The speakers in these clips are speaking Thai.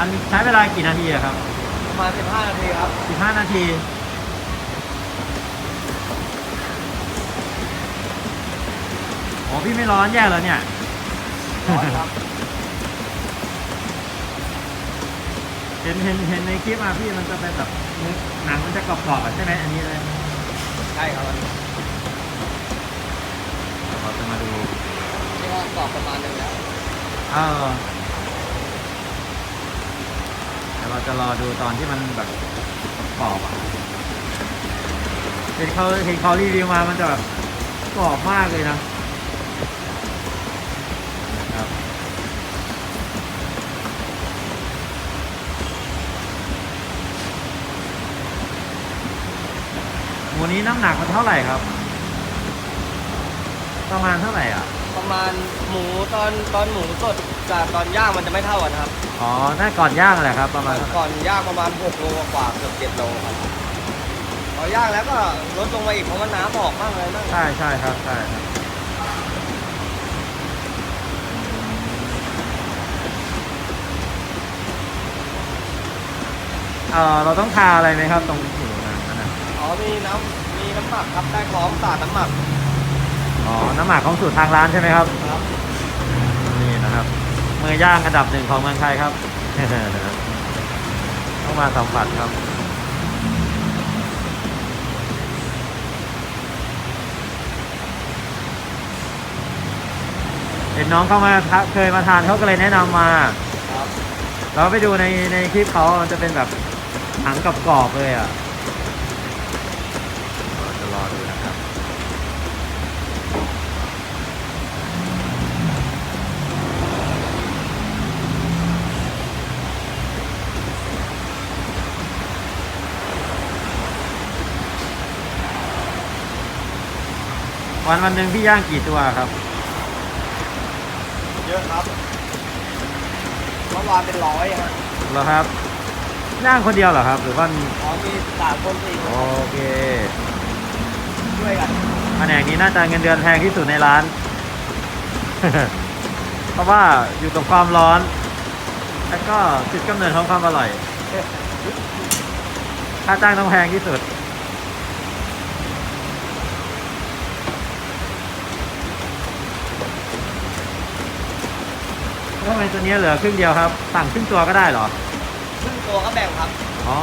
อันใช้เวลากี่นาทีอะครับ ประมาณ15 นาทีครับ 15 นาที อ๋อ พี่ไม่ร้อนแย่แล้วเนี่ย ร้อนครับ เห็นเห็นเห็นในคลิปมาพี่มันจะเป็นแบบหนังมันจะกรอบๆอะใช่ไหมอันนี้เลย ใช่ครับเราจะมาดูนี่ก็กรอบประมาณหนึงแล้ว เออแต่ เราจะรอดูตอนที่มันแบบกรอบอะเห็นเขาเห็นเขารีวิวมามันจะแบบกรอบมากเลยนะหมูนี้น้ำหนักมันเท่าไหร่ครับ ประมาณเท่าไหร่อะ ประมาณหมูตอนตอนหมูสด กับตอนย่างมันจะไม่เท่ากันครับ อ๋อน่าก่อนย่างแหละครับประมาณเท่าไหร่ก่อนย่างประมาณ6โลกว่าเกือบ7โลครับพอย่างแล้วก็ลดลงมาอีกเพราะว่าน้ำออกมากเลยนั่งใช่ใช่ครับใช่ครับเออเราต้องทาอะไรไหมครับตรงผิวหนังนั่นน่ะอ๋อมีน้ำมีน้ำหมักครับได้พร้อมสาดน้ำหมักอ๋อน้ำหมักของสูตรทางร้านใช่ไหมครับครับนี่นะครับ มือย่างอันดับหนึ่งของเมืองไทยครับ ต้องมาสัมผัสครับ เห็นน้องเข้ามาทะเคยมาทานเขาก็เลยแนะนำมาครับเราไปดูในในคลิปเขามันจะเป็นแบบหนังกับกรอบๆเลยอะเราจะรอดูนะครับ วันวันหนึ่งพี่ย่างกี่ตัวครับ เยอะครับเมื่อวานเป็นร้อยฮะเหรอครับ ย่างคนเดียวเหรอครับ หรือว่ามีอ๋อมีสามคนสี่คนโอเคช่วยกันแผนกนี้น่าจะเงินเดือนแพงที่สุดในร้าน เพราะว่าอยู่กับความร้อน แล้วก็จุดกำเนิดของความอร่อยค่าจ้างต้องแพงที่สุด ทำไมตัวนี้เหลือครึ่งเดียวครับ สั่งครึ่งตัวก็ได้เหรอ ครึ่งตัวก็แบ่งครับอ๋อ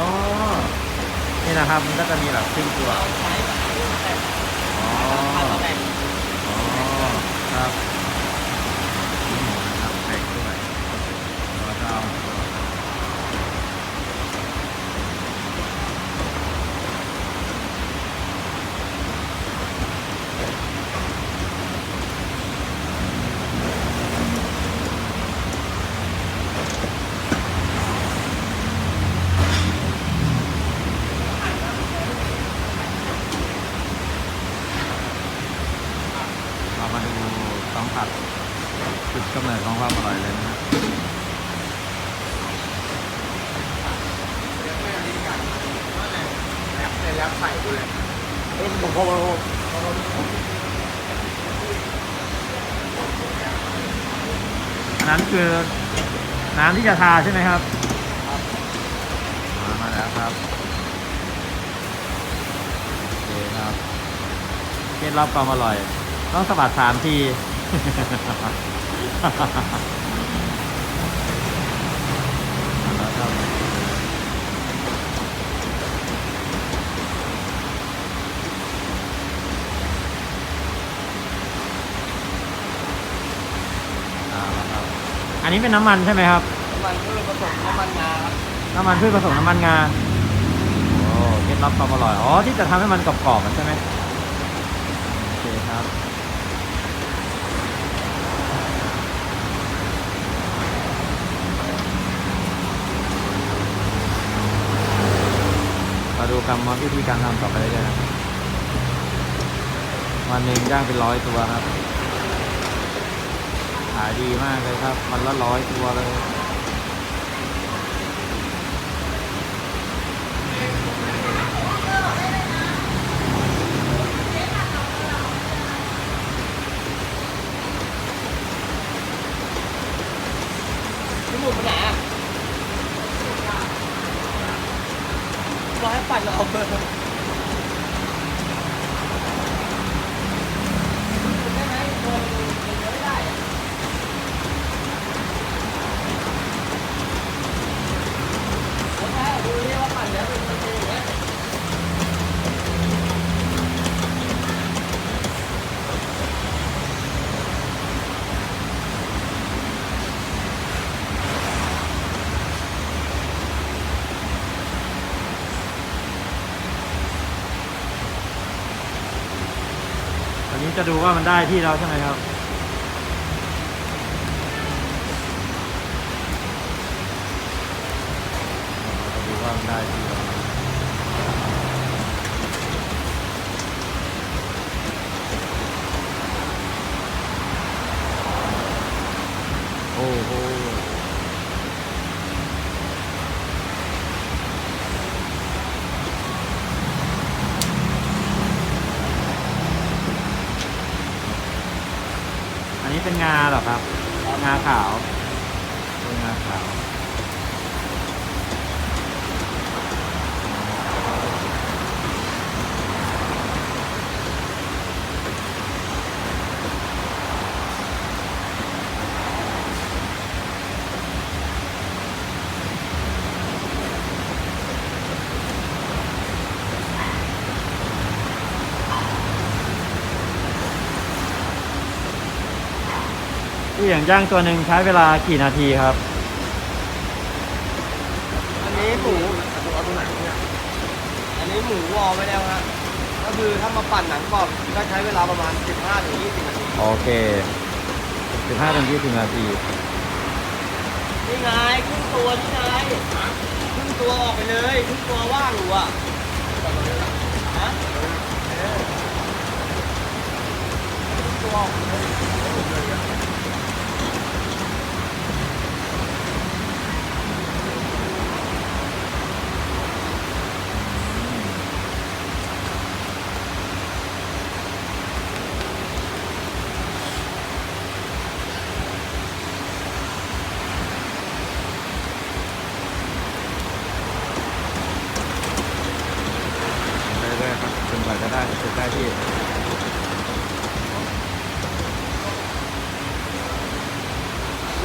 นี่นะครับมันก็จะมีแบบครึ่งตัวเอาใช้แบบนี้แบ่งอ๋อเอามาแบ่งอ๋อครับนี่หมูนะครับแบ่งด้วยแล้วก็เอาเรามาดูสัมผัสจุดกำเนิดของความอร่อยเลยนะครับ แล้วใส่ดูเลย เอ้ยผมพอมาอันนั้นคือน้ำที่จะทาใช่ไหมครับครับมามาแล้วครับโอเคครับเคล็ดลับความอร่อย ต้องสะบัดสามที แล้วครับเอาละครับ อันนี้เป็นน้ำมันใช่ไหมครับ น้ำมันพืชผสมน้ำมันงาครับน้ำมันพืชผสมน้ำมันงาโอ้เคล็ดลับความอร่อย อ๋อ ที่จะทำให้มันกรอบๆอะใช่ไหมโอเคครับ มาดูกรรมวิธีการทำต่อไปเรื่อยๆนะครับวันหนึ่งย่างเป็นร้อยตัวครับ ขายดีมากเลยครับ มันละร้อยตัวเลย พี่หนุ่มไปไหนอะ ปั่นเอาเบอร์ได้ไหมตัวมันมันเยอะไม่ได้อะแล้วแค่ดูนี่ว่าปั่นแล้วมันเป็นอย่างเงี้ย อันนี้ จะดูว่ามันได้ที่เราใช่ไหมครับ จะดูว่ามันได้ที่แล้วโอ้โห อันนี้ เป็นงาเหรอครับ งาขาว ที่อย่างย่างตัวหนึ่งใช้เวลากี่นาทีครับ อันนี้หมูเอาตรงไหนเนี่ย อันนี้หมูวอลไปแล้วฮะ ก็คือถ้ามาปั่นหนังกรอบก็ใช้เวลาประมาณ 15ถึง20นาที โอเค15ถึง20นาที นี่ไงครึ่งตัวนี่ไงครึ่งตัวออกไปเลยครึ่งตัวว่างอยู่อะฮะเออครึ่งตัวออกไปเลย เรื่อยๆครับจนกว่าจะได้จะได้ที่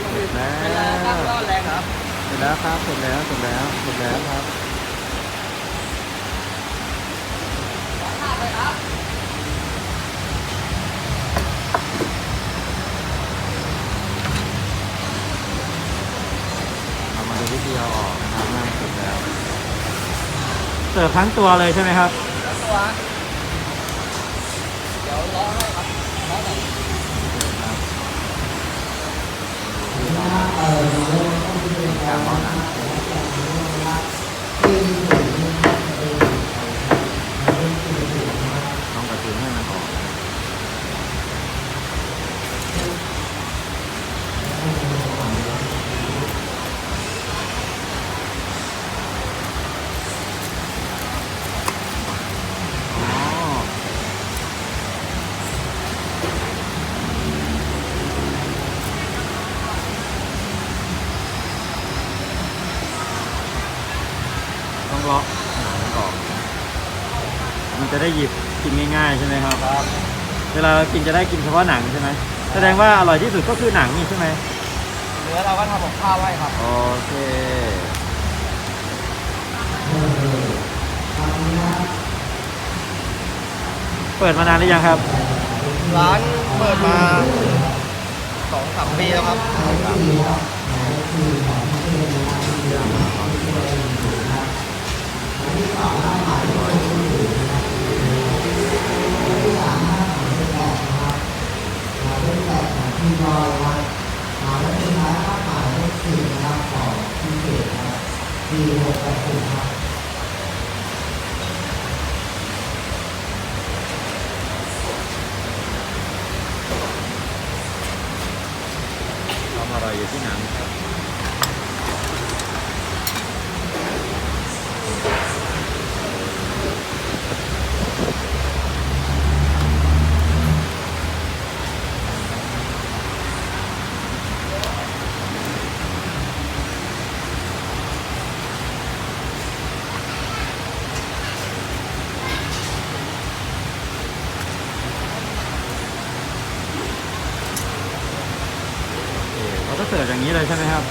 เสร็จแล้ เวลาตั้ง ว รอดแรงครับ เสร็จแล้วครับเสร็จแล้วเสร็จแล้วเสร็จแล้วครับ ข้าไปครับ เรามาดูวิธีเอาออกนะครับง่ายสุดแล้ว เสิร์ฟทั้งตัวเลยใช่ไหมครับแล้วตัวเดี๋ยวร้อให้ครับล้อหน่อยการร้อนหนังต้องกระตุ้นให้มันออกอ๋อ ต้องเลาะหนังออก มันจะ ได้หยิบกินง่ายๆใช่ไหมครับ ครับ เวลาเรากินจะได้กินเฉพาะหนังใช่ไหมแสดงว่าอร่อยที่สุดก็คือหนังนี่ใช่ไหมเนื้อเราก็ทำของข้าวไว้ครับ โอเคเปิดมานานหรือยังครับ ร้านเปิดมาสองสามปีแล้วครับความอร่อยอยู่ที่หนังครับ ดอย่างนี้ เลยใช่ไหมครับ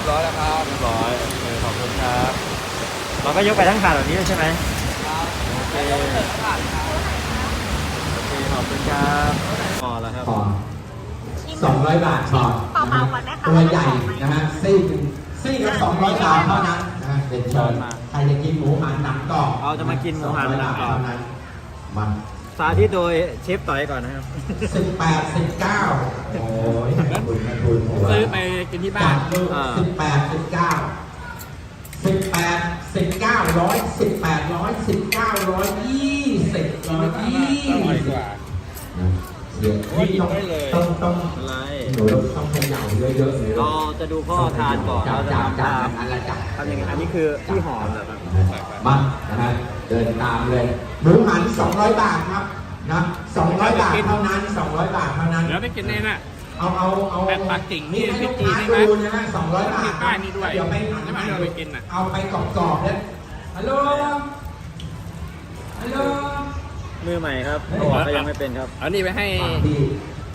ยบร้อยแล้วครับ เรียบร้อยโอเคขอบคุณครับ เราก็ยกไปทั้งถาดแบบนี้เลยใช่ไหมครับโอเคแล้วก็เสิร์ฟผ่านครับโอเคขอบคุณครับพอแล้วครับพอสองร้อยบาทพอเปล่าๆก่อนนะคะตัวใหญ่นะฮะซี่ซี่ละสองร้อยบาทเท่านั้นนะฮะเด็ดเชิญใครจะกินหมูหันหนังกรอบเอาจะมากินหมูหันหนังกรอบเท่านั้นมัน สาธิตโดยเชฟต่อยก่อนนะครับ สิบแปดสิบเก้าโอ้ยขอบคุณขอบคุณหัวซื้อไปกินที่บ้านอ่า สิบแปดสิบเก้าสิบแปดสิบเก้าร้อยสิบแปดร้อยสิบเก้าร้อยยี่สิบร้อยยี่อร่อยสิกบว่า เดี๋ยวโอ้ยต้องได้เลยต้องต้องอะไรหนูต้องเขย่าเยอะๆเลยเราจะดูพ่อทานก่อนจับเราจะจับทำจัตาบมอันละจับทำอย่างนี้อันนี้คือที่หอมเหรอครับมานะฮะเดินตามเลยหมูหัน200 บาทครับนะ200 บาทเท่านั้น 200 บาทเท่านั้นเดี๋ยวไปกินเองน่ะเอาเอาเอาแบบปักกิ่งนี่ให้ลูกพี่ค้าจีนใช่ไหมดูนะฮะ200 บาทมีป้ายนี่ด้วยเดี๋ยวไปหันแล้วมันเอาไปกินน่ะเอาไปกรอบๆเนี่ยฮัลโหลฮัลโหล มือใหม่ครับเขาบอกเขายังไม่เป็นครับ เอานี่ไปให้ ดี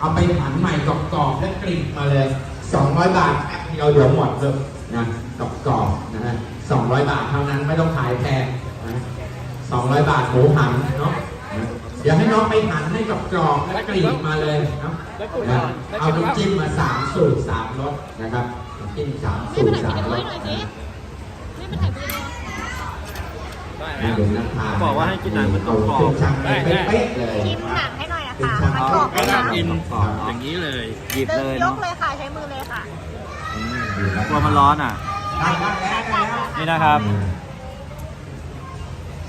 เอาไปหันใหม่กรอบๆแล้วกลิ่นมาเลย 200 บาทแป๊บเดียวเดี๋ยวหมดเลยนะกรอบๆนะฮะ200 บาทเท่านั้นไม่ต้องขายแพงนะ200 บาทหมูหันเนาะเดี๋ยวให้น้องไปหันให้กับกรอบและกรีบมาเลยเนาะนะเอาน้ำจิ้มมาสามสูตรสามรสนะครับน้ำจิ้มสามนี่สูไปตรถ่ายสาวิมดีโอรให้สหน่อยสินี่ไปถ่ายวิดีโอ ได้นะแล้วเดี๋ยวนักทานบอกว่าให้กินหนังมันกรอบๆเาขึ้นช่างให้เป๊ะๆเลยชิมหนังให้หน่อยอะเป็นค่ะช่างมันกรอบก็ไหมน่าคะกินกรอบอย่างนี้เลยหยิบเลยยเนาะกเลยค่ะใช้มือเลยค่ะอืมกลัวมันร้อนอะ ได้ได้แล้วได้แล้วนี่นะครับ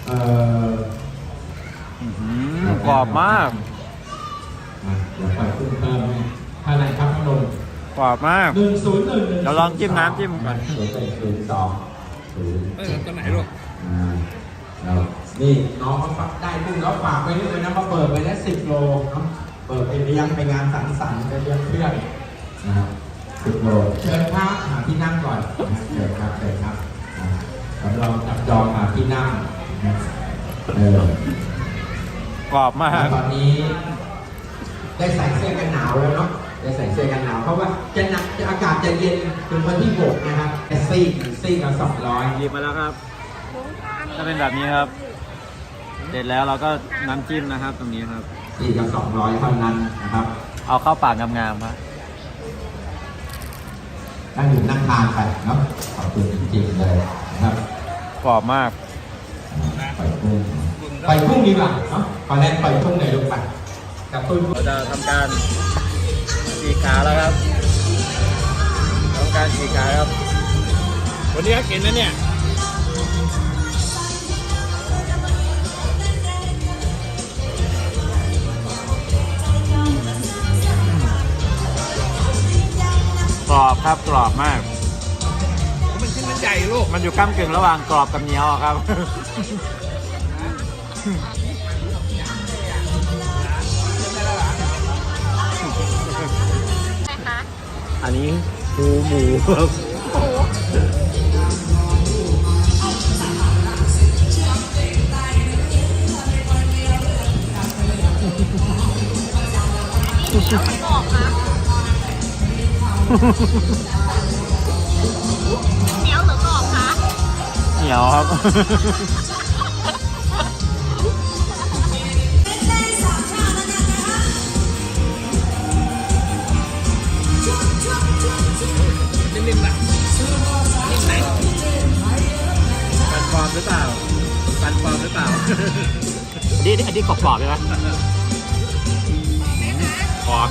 เอ่ออื้อหือกรอบมาก มาเดี๋ยวไปเพิ่มเติมให้เท่าไหร่ครับพัดลมกรอบมาก หนึ่งศูนย์หนึ่งหนึ่งเดี๋ยวลองจิ้มน้ำจิ้มก่อน ศูนย์หนึ่งศูนย์สองศูนย์เออตัวไหนลูก อ่า เรานี่น้องเขาฝากได้กุ้งแล้วฝากไปนี่เลยนะมาเปิดไปแล้วสิบโลเนาะเปิดไปเลี้ยงไปงานสังสรรค์ไปเลี้ยงเพื่อนนะครับสิบโลเชิญครับหาที่นั่งก่อนนะเชิญครับเชิญครับอ่าสำรองจับจองหาที่นั่งนะเออกรอบมากแล้วตอนนี้ ได้ใส่เสื้อกันหนาวแล้วเนาะได้ใส่เสื้อกันหนาวเพราะว่าจะหนักอากาศจะเย็นถึงวันที่หกนะครับแต่ซีกซีกละสองร้อยหยิบมาแล้วครับ จะเป็นแบบนี้ครับ เสร็จแล้วเราก็น้ำจิ้มนะครับ ตรงนี้ครับสี่กับสองร้อยเท่านั้นนะครับเอาเข้าปากงามๆครับนั่งอยู่นั่งทานไปเนาะขอบคุณจริงๆเลยนะครับกรอบมากปล่อยกุ้งปล่อยกุ้งดีกว่าเนาะตอนแรกปล่อยกุ้งหน่อยลูกไปกับตุ้นเราจะทำการฉีกขาแล้วครับทำการฉีกขาครับ วันนี้ก็กินนะเนี่ย กรอบครับกรอบมาก มันชิ้นมันใหญ่ลูกมันอยู่ก้ากึ่งระหว่างกรอบกับเหนียวอะครับนะคะ อันนี้หูหมูครับ เหนียวหรือกรอบคะเหนียวครับ นิ่มๆนะนิ่มไหนกันฟอร์มหรือเปล่ากันฟอร์มหรือเปล่าอันนี้อันนี้กรอบๆใช่ไหมกรอบ